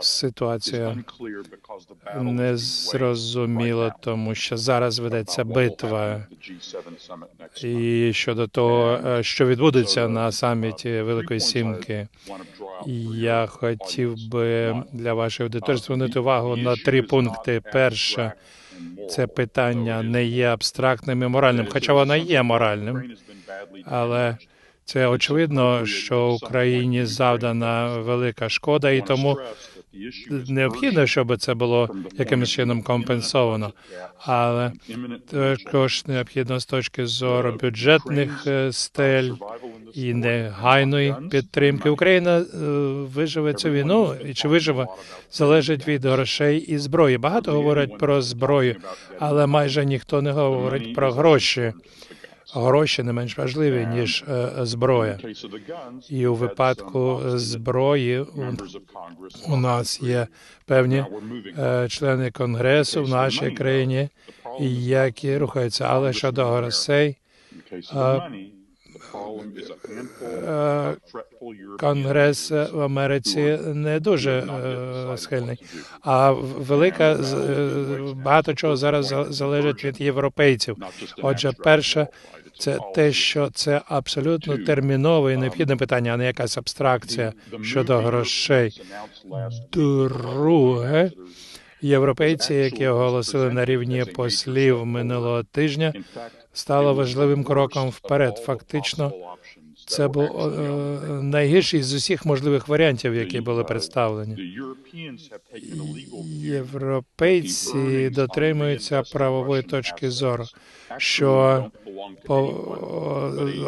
ситуація не зрозуміла, тому що зараз ведеться битва. і щодо того, е, що відбудеться на саміті Великої Сімки. Я хотів би для вашої аудиторії звернути увагу на три пункти. Перше, це питання не є абстрактним і моральним, хоча воно є моральним, але це очевидно, що Україні завдана велика шкода, і тому необхідно, щоб це було якимось чином компенсовано. Але також необхідно з точки зору бюджетних е, стель і негайної підтримки. Україна е, виживе цю війну, і чи виживе, залежить від грошей і зброї. Багато говорять про зброю, але майже ніхто не говорить про гроші. Гроші не менш важливі ніж е, зброя. І у випадку зброї у- нас є певні е, члени конгресу в нашій країні, які рухаються. Але щодо грошей, е, конгрес в Америці не дуже е, схильний. А велика е, багато чого зараз залежить від європейців. Отже, перше, це те, що це абсолютно термінове і необхідне питання, а не якась абстракція щодо грошей. Друге, європейці, які оголосили на рівні послів минулого тижня, стало важливим кроком вперед. Фактично, це був е, найгірший з усіх можливих варіантів, які були представлені. Європейці дотримуються правової точки зору, що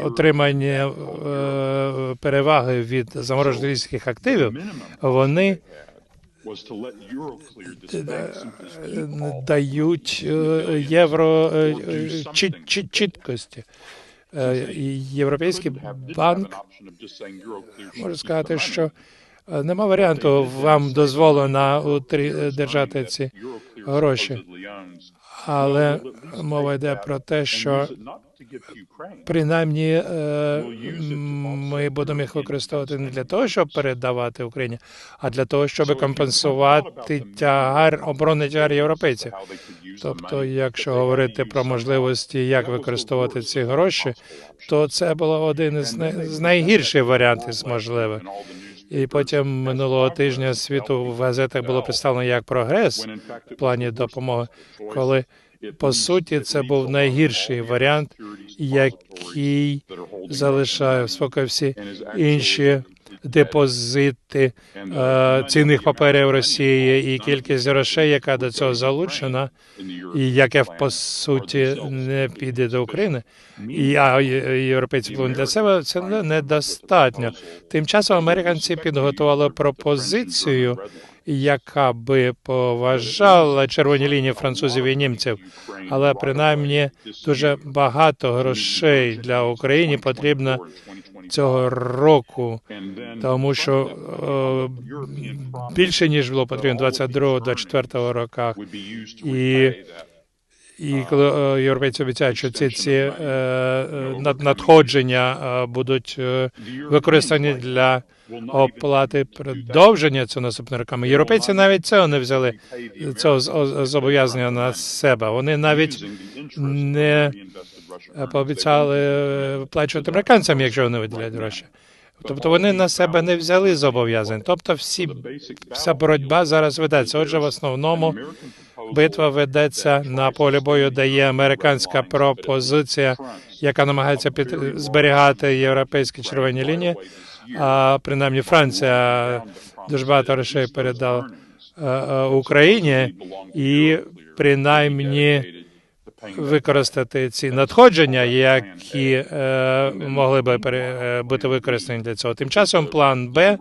отримання е, переваги від заморожених активів вони дають е, євро е, чіт- чіт- чіткості. Європейський банк може сказати, що нема варіанту вам дозволено держати ці гроші. Але мова йде про те, що принаймні е, ми будемо їх використовувати не для того, щоб передавати Україні, а для того, щоб компенсувати тягар оборонний тягар європейців. Тобто, якщо говорити про можливості, як використовувати ці гроші, то це було один із найгірших варіантів з можливих. І потім минулого тижня світу в газетах було представлено як прогрес в плані допомоги, коли по суті це був найгірший варіант, який залишає в спокій всі інші депозити е, цінних паперів Росії і кількість грошей, яка до цього залучена, і яке по суті не піде до України. І а європейці повинні для себе це недостатньо. Тим часом американці підготували пропозицію, яка би поважала червоні лінії французів і німців, але принаймні дуже багато грошей для України потрібно цього року, тому що е, більше ніж було потрібно 22-24 роках. І і коли е, європейці обіцяють, що ці ці е, е, над- надходження будуть використані для оплати продовження цього наступними роками. Європейці навіть цього не взяли цього зобов'язання на себе. Вони навіть не пообіцяли виплачувати американцям, якщо вони виділяють гроші. Тобто вони на себе не взяли зобов'язань. Тобто всі вся боротьба зараз ведеться. Отже, в основному битва ведеться на полі бою, де є американська пропозиція, яка намагається під зберігати європейські червоні лінії. А принаймні Франція дуже багато грошей передала е, е, Україні, і принаймні використати ці надходження, які е, могли би е, бути використані для цього. Тим часом план Б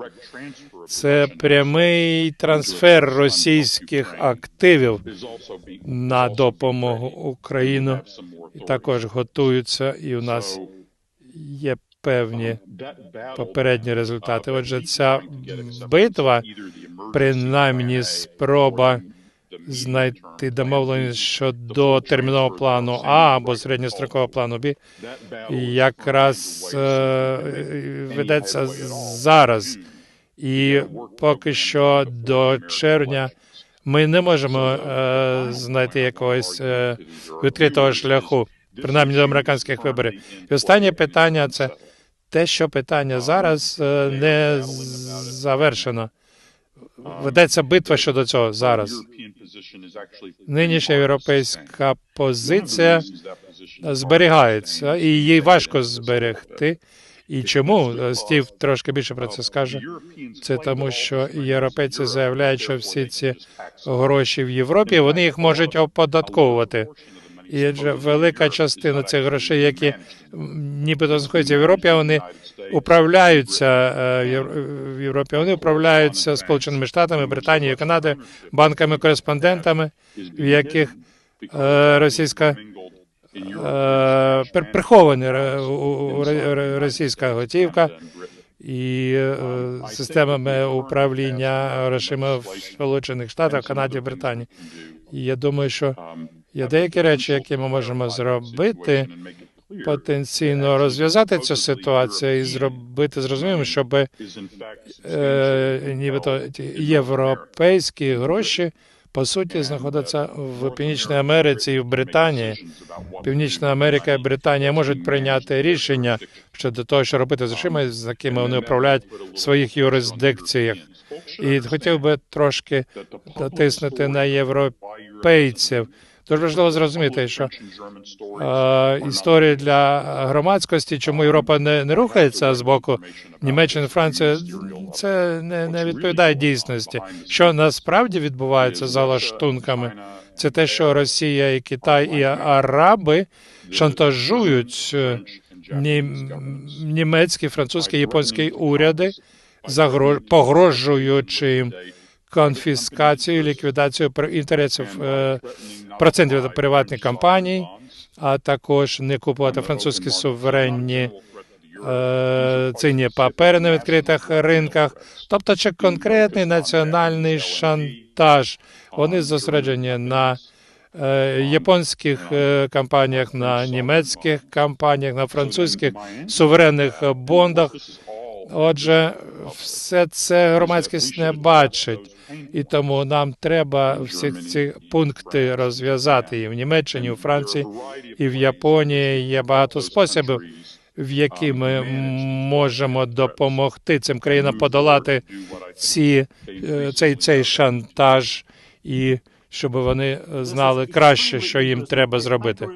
це прямий трансфер російських активів на допомогу Україну. І також готуються, і у нас є певні попередні результати. Отже, ця битва, принаймні, спроба знайти домовленість щодо термінового плану А або середньострокового плану Б, якраз е, ведеться зараз. І поки що до червня ми не можемо е, знайти якогось е, відкритого шляху, принаймні до американських виборів. І останнє питання це те, що питання зараз не завершено. Ведеться битва щодо цього зараз. Нинішня європейська позиція зберігається, і її важко зберегти. І чому Стів трошки більше про це скаже? Це тому, що європейці заявляють, що всі ці гроші в Європі вони їх можуть оподатковувати. І адже велика частина цих грошей, які нібито знаходяться в Європі, вони управляються е, в Євро- в Європі. Вони управляються Сполученими Штатами, Британією, Канадою, банками-кореспондентами, в яких е, російська е, ре- російська готівка і системами управління грошима в Сполучених Штатах, Канаді, Британії. І я думаю, що є деякі речі, які ми можемо зробити, потенційно розв'язати цю ситуацію і зробити зрозумілим, щоб е, нібито європейські гроші по суті знаходяться в Північній Америці і в Британії. Північна Америка і Британія можуть прийняти рішення щодо того, що робити з грошима, з якими вони управляють в своїх юрисдикціях. І хотів би трошки натиснути на європейців. Дуже важливо зрозуміти, що е, історія для громадськості, чому Європа не, не рухається з боку Німеччини, Франції, це не, не відповідає дійсності. Що насправді відбувається за лаштунками, це те, що Росія і Китай і Араби шантажують е, німецькі, французькі, японські уряди, погрожуючи їм конфіскацією, ліквідацією пр- інтересів е, процентів приватних компаній, а також не купувати французькі суверенні е, цінні папери на відкритих ринках. Тобто, це конкретний національний шантаж. Вони зосереджені на е, японських компаніях, на німецьких компаніях, на французьких суверенних бондах. Отже, все це громадськість не бачить, і тому нам треба всі ці пункти розв'язати і в Німеччині, і в Франції, і в Японії. Є багато способів, в які ми можемо допомогти цим країнам подолати ці, е, цей, цей шантаж, і щоб вони знали краще, що їм треба зробити.